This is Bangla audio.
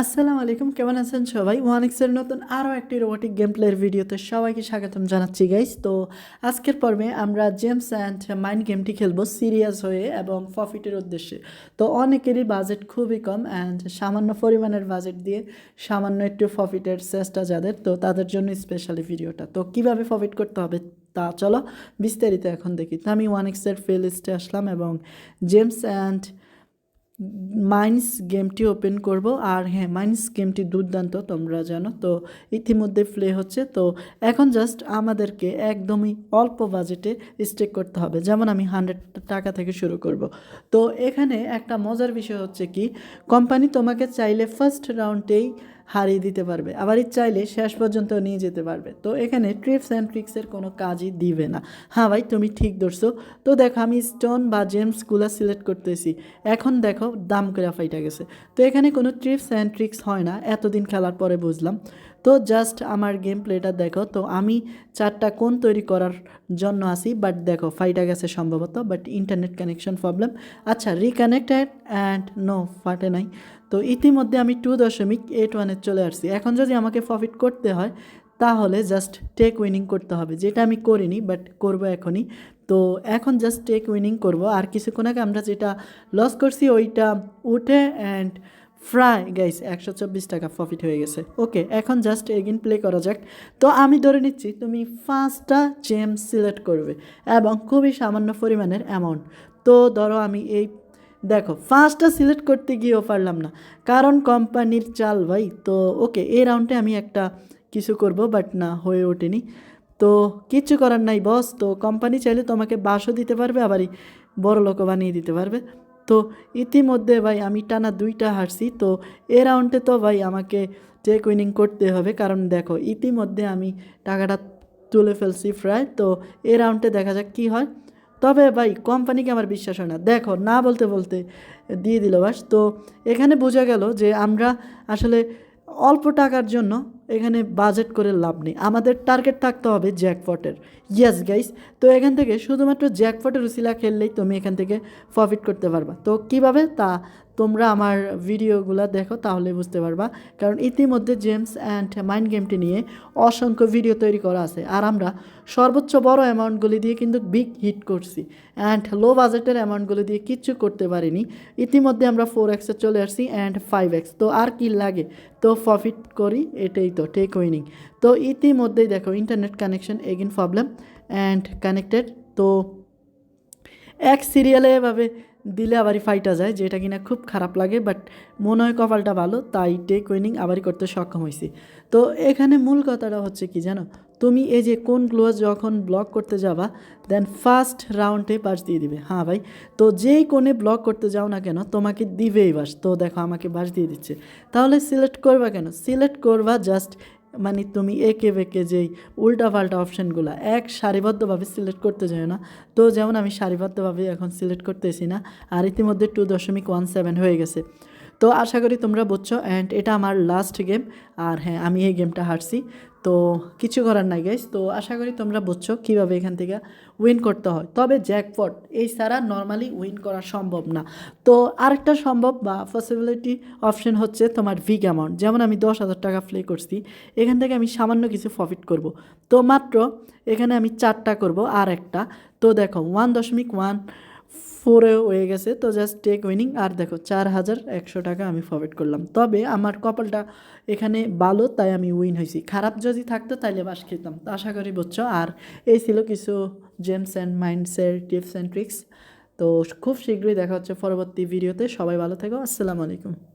আসসালামু আলাইকুম, কেমন আছেন সবাই? ওয়ান এক্সের নতুন আরও একটি রোবোটিক গেম প্লের ভিডিওতে সবাইকে স্বাগতম জানাচ্ছি গাইস তো আজকের পর্বে আমরা জেমস অ্যান্ড মাইন্ড গেমটি খেলব সিরিয়াস হয়ে এবং প্রফিটের উদ্দেশ্যে। তো অনেকেরই বাজেট খুবই কম অ্যান্ড সামান্য পরিমাণের বাজেট দিয়ে সামান্য একটু প্রফিটের চেষ্টা যাদের, তো তাদের জন্য স্পেশালি ভিডিওটা। তো কীভাবে প্রফিট করতে হবে তা চলো বিস্তারিত এখন দেখি। তো আমি ওয়ানিক্সের ফে লিস্টে আসলাম এবং জেমস অ্যান্ড মাইন্স গেমটি ওপেন করব। আর হ্যাঁ মাইন্স গেমটি দুর্দান্ত, তোমরা জানো। তো ইতিমধ্যে প্লে হচ্ছে। তো এখন জাস্ট আমাদেরকে একদমই অল্প বাজেটে স্টেক করতে হবে। যেমন আমি হান্ড্রেড টাকা থেকে শুরু করব। তো এখানে একটা মজার বিষয় হচ্ছে কি কোম্পানি তোমাকে চাইলে ফার্স্ট রাউন্ডেই হারিয়ে দিতে পারবে। আবার চাইলে শেষ পর্যন্ত নিয়ে যেতে পারবে। তো এখানে ট্রিপস অ্যান্ড ট্রিক্সের কোনো কাজই দিবে না। হ্যাঁ ভাই, তুমি ঠিক ধরছো। তো দেখো, আমি স্টোন বা জেমসগুলো সিলেক্ট করতেছি। এখন দেখো, দাম করে ফাইটা গেছে। তো এখানে কোনো ট্রিপস অ্যান্ড ট্রিক্স হয় না। এতদিন খেলার পরে বুঝলাম। তো জাস্ট আমার গেম প্লেটা দেখো। তো আমি চারটা কোন তৈরি করার জন্য আসি বাট দেখো ফাইটা গেছে সম্ভবত বাট ইন্টারনেট কানেকশন প্রবলেম আচ্ছা রিকানেক্টেড অ্যান্ড নো ফাটে নাই। তো ইতিমধ্যে আমি টু দশমিক এইট ওয়ানে চলে আসছি। এখন যদি আমাকে প্রফিট করতে হয়, তাহলে জাস্ট টেক উইনিং করতে হবে, যেটা আমি করিনি বাট করব এখনই। তো এখন জাস্ট টেক উইনিং করব। আর কিছুক্ষণ আগে আমরা যেটা লস করছি, ওইটা উঠে অ্যান্ড ফ্রাই গাইস একশো চব্বিশ টাকা প্রফিট হয়ে গেছে। ওকে এখন জাস্ট এগিন প্লে করা যাক। তো আমি ধরে নিচ্ছি, তুমি পাঁচটা জেম সিলেক্ট করবে এবং খুবই সামান্য পরিমাণের অ্যামাউন্ট তো ধরো আমি এই, দেখো ফার্স্টটা সিলেক্ট করতে গিয়েও পারলাম না। কারণ কোম্পানির চাল ভাই, তো ওকে এই রাউন্ডে আমি একটা কিছু করব বাট না, হয়ে ওঠেনি। তো কিচ্ছু করার নাই বস তো কোম্পানি চাইলে তোমাকে বাসও দিতে পারবে, আবারই বড় লোকও বানিয়ে দিতে পারবে। তো ইতিমধ্যে ভাই আমি টানা দুইটা হারছি, তো এ রাউন্ডে তো ভাই আমাকে টেক উইনিং করতে হবে। কারণ দেখো, ইতিমধ্যে আমি টাকাটা তুলে ফেলছি প্রায়, তো এ রাউন্ডে দেখা যাক কী হয়। তবে ভাই কোম্পানিকে আমার বিশ্বাস হয় না। দেখো, না বলতে বলতে দিয়ে দিল বাস। তো এখানে বোঝা গেল যে আমরা আসলে অল্প টাকার জন্য এখানে বাজেট করে লাভ নেই। আমাদের টার্গেট থাকতে হবে জ্যাকপটের ইয়াস গাইস তো এখান থেকে শুধুমাত্র জ্যাকপটের উসিলা খেললেই তুমি এখান থেকে প্রফিট করতে পারবা। তো কীভাবে? তা তোমরা আমার ভিডিওগুলো দেখো, তাহলে বুঝতে পারবা। কারণ ইতিমধ্যে জেমস অ্যান্ড মাইন্ড গেমটি নিয়ে অসংখ্য ভিডিও তৈরি করা আছে। আর আমরা সর্বোচ্চ বড় অ্যামাউন্টগুলি দিয়ে কিন্তু বিগ হিট করছি। অ্যান্ড লো বাজেটের অ্যামাউন্টগুলি দিয়ে কিচ্ছু করতে পারিনি। ইতিমধ্যে আমরা ফোর এক্সে চলে আসছি অ্যান্ড ফাইভ এক্স তো আর কি লাগে? তো প্রফিট করি, এটাই তো টেক উইনিং তো ইতিমধ্যেই দেখো internet connection again problem and connected তো এক সিরিয়ালে এভাবে দিলে আবারই ফাইটা যায়, যেটা কিনা খুব খারাপ লাগে বাট মনে হয় কপালটা ভালো, তাই টেক উইনিং আবারই করতে সক্ষম হয়েছি তো এখানে মূল কথাটা হচ্ছে কি জানো? তুমি এই যে কোন ক্লোজ যখন ব্লক করতে যাবা দেন ফার্স্ট রাউন্ডে বাস দিয়ে দিবে। হ্যাঁ ভাই, তো যেই কোণে ব্লক করতে যাও না কেন, তোমাকে দিবেই বাস। তো দেখো, আমাকে বাস দিয়ে দিচ্ছে। তাহলে সিলেক্ট করবা কেন? সিলেক্ট করবা জাস্ট মানে তুমি একে বেঁকে যেই উল্টা পাল্টা অপশানগুলো এক সারিবদ্ধভাবে সিলেক্ট করতে যাও না। তো যেমন আমি সারিবদ্ধভাবে এখন সিলেক্ট করতেছি না, আর ইতিমধ্যে টু দশমিক ওয়ান সেভেন হয়ে গেছে। তো আশা করি তোমরা বুঝছ অ্যান্ড এটা আমার লাস্ট গেম আর হ্যাঁ আমি এই গেমটা হারছি। তো কিছু করার নাই গাইস তো আশা করি তোমরা বুঝছ কীভাবে এখান থেকে উইন করতে হয়। তবে জ্যাকপট এই ছাড়া নর্মালি উইন করা সম্ভব না। তো আরেকটা সম্ভব বা পসিবিলিটি অপশন হচ্ছে তোমার ভিগ অ্যামাউন্ট যেমন আমি দশ হাজার টাকা প্লে করছি, এখান থেকে আমি সামান্য কিছু প্রফিট করব। তো মাত্র এখানে আমি চারটা করব আর একটা। তো দেখো ওয়ান দশমিক ওয়ান ফোরে হয়ে গেছে, তো জাস্ট টেক উইনিং আর দেখো চার হাজার একশো টাকা আমি ফরওয়ার্ড করলাম। তবে আমার কপালটা এখানে ভালো, তাই আমি উইন হয়েছি। খারাপ যদি থাকতো তাইলে বাস খেতাম। তো আশা করি বুঝছ। আর এই ছিল কিছু জেমস অ্যান্ড মাইন্ডসের টিপস অ্যান্ড ট্রিক্স তো খুব শীঘ্রই দেখা হচ্ছে পরবর্তী ভিডিওতে সবাই ভালো থেকো। আসসালামু আলাইকুম।